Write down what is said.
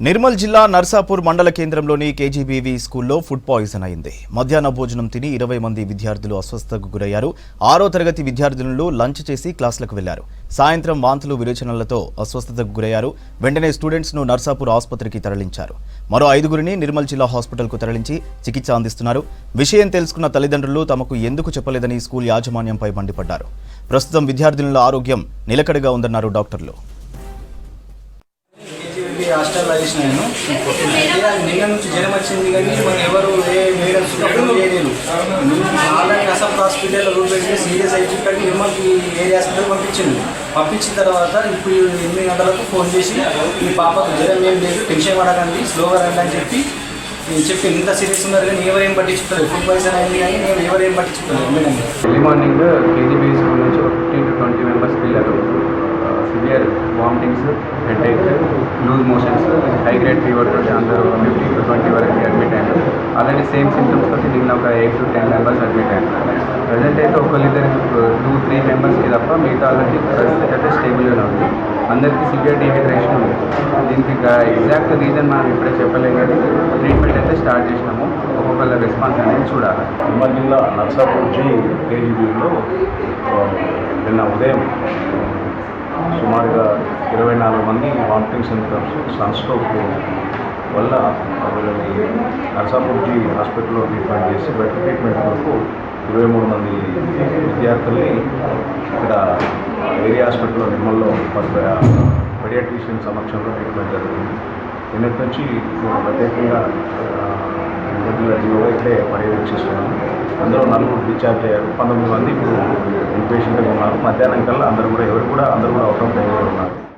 నిర్మల్ జిల్లా నర్సాపూర్ మండల కేంద్రంలోని కేజీబీవీ స్కూల్లో ఫుడ్ పాయిజన్ అయింది. మధ్యాహ్న భోజనం తిని ఇరవై మంది విద్యార్థులు అస్వస్థకు గురయ్యారు. ఆరో తరగతి విద్యార్థులను లంచ్ చేసి క్లాసులకు వెళ్ళారు. సాయంత్రం వాంతులు విరేచనలతో అస్వస్థతకు గురయ్యారు. వెంటనే స్టూడెంట్స్ను నర్సాపూర్ ఆసుపత్రికి తరలించారు. మరో ఐదుగురిని నిర్మల్ జిల్లా హాస్పిటల్కు తరలించి చికిత్స అందిస్తున్నారు. విషయం తెలుసుకున్న తల్లిదండ్రులు తమకు ఎందుకు చెప్పలేదని స్కూల్ యాజమాన్యంపై మండిపడ్డారు. ప్రస్తుతం విద్యార్థినుల ఆరోగ్యం నిలకడగా ఉందన్నారు డాక్టర్లు. కేజీబీ హాస్టల్లో వేసిన నేను నిన్న నుంచి జ్వరం వచ్చింది కానీ మరి ఎవరు ఏ మేడమ్స్ లేదు చేయలేదు. ఆల్రెడీ అసఫ్ హాస్పిటల్లో రూమ్ పెట్టి సీరియస్ అయితే కానీ మిమ్మల్ని ఏరియా హాస్పిటల్ పంపించింది. పంపించిన తర్వాత ఇప్పుడు ఎనిమిది గంటలకు ఫోన్ చేసి మీ పాపకు జ్వరం ఏం లేదు టెన్షన్ పడకండి స్లోగా రండి అని చెప్పి నేను చెప్పి ఇంత సీరియస్ ఉన్నారు కానీ ఎవరేం పట్టించుకోలేదు. ఫుడ్ పాయిజన్ అయింది కానీ నేను ఎవరేం పట్టించుకోలేదు madam early morning KGB school నుంచి ఒక ఫిఫ్టీన్ టు ట్వంటీ మెంబర్స్ పిల్లలు severe vomitings headache high fever తోటి అందరూ ఫిఫ్టీన్ టు ట్వంటీ వరకు అడ్మిట్ అయ్యారు. ఆల్రెడీ సేమ్ సిమ్టమ్స్ తోటి మిగిలిన ఒక eight to ten members admit అయ్యారు. ప్రజెంట్ అయితే ఒకరిద్దరు టూ త్రీ మెంబర్స్కి తప్ప మిగతా వాళ్ళకి ప్రస్తుతం అయితే స్టేబుల్గానే ఉంది. అందరికీ సివియర్ డిహైడ్రేషన్ ఉంది. దీనికి ఎగ్జాక్ట్ రీజన్ మనం ఇప్పుడే చెప్పలేం కానీ ట్రీట్మెంట్ అయితే స్టార్ట్ చేసినాము. ఒక్కొక్కళ్ళ రెస్పాన్స్ అనేది చూడాలి. నిర్మల్ జిల్లా నర్సాపూర్ జి కేజీబీలో నిన్న ఉదయం సుమారుగా ఇరవై నాలుగు మంది వామిటింగ్ సింటమ్స్ సన్ స్ట్రోక్ వల్ల వీళ్ళని నర్సాపూర్జీ హాస్పిటల్లో ట్రీట్మెంట్ చేసి బెటర్ ట్రీట్మెంట్ వరకు ఇరవై మూడు మంది విద్యార్థుల్ని ఇక్కడ ఏరియా హాస్పిటల్లో నిర్మల్లో పెడియాట్రిషియన్ సమక్షంలో ట్రీట్మెంట్ జరుగుతుంది. నిన్నటి నుంచి ప్రత్యేకంగా ఇక్కడే పర్యవేక్షిస్తున్నాము అందులో నలుగురు డిశ్చార్జ్ అయ్యారు. పంతొమ్మిది మంది ఇప్పుడు ఇన్పేషెంట్గా ఉన్నారు. మధ్యాహ్నం కల్లా అందరూ కూడా ఎవరు కూడా అందరూ కూడా అవుట్ ఉన్నారు.